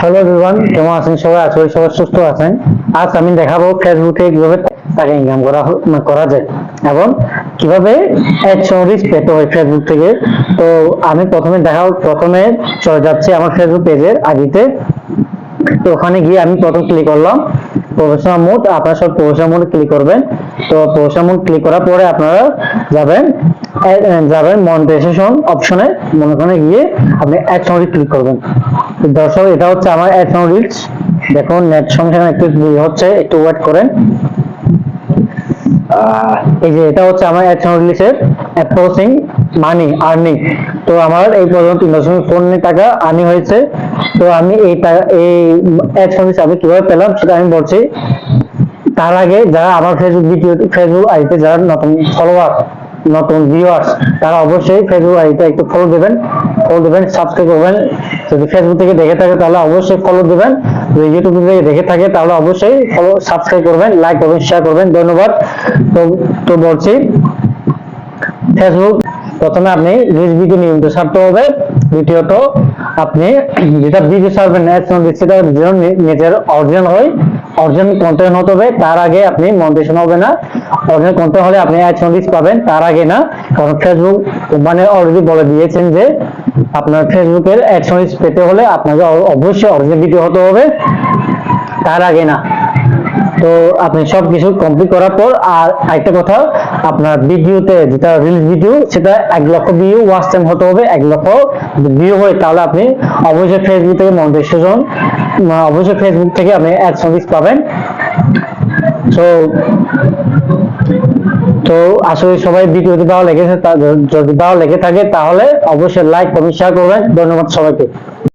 Hello everyone কেমন আছেন সবাই? আশা করি সবাই সুস্থ আছেন। আজ আমি দেখাবো ফেসবুকে কীভাবে টাকা ইনকাম করা মানে করা যায় এবং কীভাবে এক অ্যাডসেন্স পেতে হয় ফেসবুক থেকে। তো আমি প্রথমে দেখাবো প্রথমে চলে যাচ্ছে আমার ফেসবুক পেজের আগিতে। তো ওখানে গিয়ে আমি প্রথম ক্লিক করলাম। প্রফেশনাল মোড, আপনারা সব প্রফেশনাল মোড ক্লিক করবেন। তো প্রফেশনাল মোড ক্লিক করার পরে আপনারা যাবেন যাবেন মনিটাইজেশন অপশনে মনে করেন গিয়ে আপনি অ্যাড সাউন্ড ক্লিক করবেন। দর্শক, এটা হচ্ছে আমার অ্যাড সাউন্ড রিলস দেখুন নেট সংখ্যা একটু হচ্ছে, একটু ওয়েট করেন। এই যে এটা হচ্ছে আমার অ্যাড সাউন্ড রিলিজের অ্যাপ্রোচিং মানি আর্নিং তো আমার এই পর্যন্ত তিন দশমিক ফোর টাকা আর্নিং হয়েছে। তো আমি এই এই অ্যাড সার্ভিস আমি কীভাবে পেলাম সেটা আমি বলছি। তার আগে যারা আমার ফেসবুক ভিডিও ফেসবুক আইডিতে যারা নতুন ফলোয়ার নতুন ভিউয়ার্স তারা অবশ্যই ফেসবুক আইডিতে একটু ফলো দেবেন। ফলো দেবেন সাবস্ক্রাইব করবেন। যদি ফেসবুক থেকে দেখে থাকে তাহলে অবশ্যই ফলো দেবেন। যদি ইউটিউব থেকে দেখে থাকে তাহলে অবশ্যই ফলো সাবস্ক্রাইব করবেন লাইক করবেন শেয়ার করবেন। ধন্যবাদ। তো তো বলছি ফেসবুক প্রথমে আপনি ভিডিও নিয়মিত ছাড়তে হবে। দ্বিতীয়ত, আপনি যেটা ভিডিও ছাড়বেন সেটা যেন নিজের অরিজিনাল হয় অরিজিনাল কন্টেন্ট হতে হবে, তার আগে আপনি মনিটাইজেশন হবে না। অরিজিনাল কন্টেন্ট হলে আপনি অ্যাডসেন্স পাবেন, তার আগে না। কারণ ফেসবুক মানে অলরেডি বলে দিয়েছেন যে, আপনার ফেসবুকের অ্যাডসেন্স পেতে হলে আপনাকে অবশ্যই অরিজিনাল ভিডিও হতে হবে, তার আগে না। তো আপনি সব কিছু কমপ্লিট করার পর আর একটা কথা, আপনার ভিডিওতে যেটা রিলস ভিডিও সেটা এক লক্ষ ভিউ ওয়াচ টাইম হতে হবে এক লক্ষ ভিউ হয় তাহলে আপনি অবশ্যই ফেসবুক থেকে মনিটাইজেশন অবশ্যই ফেসবুক থেকে আপনি অ্যাড সার্ভিস পাবেন। তো তো আসলে সবাই ভিডিওটি ভালো লেগেছে যদি ভালো লেগে থাকে তাহলে অবশ্যই লাইক কমেন্ট শেয়ার করবেন। ধন্যবাদ সবাইকে।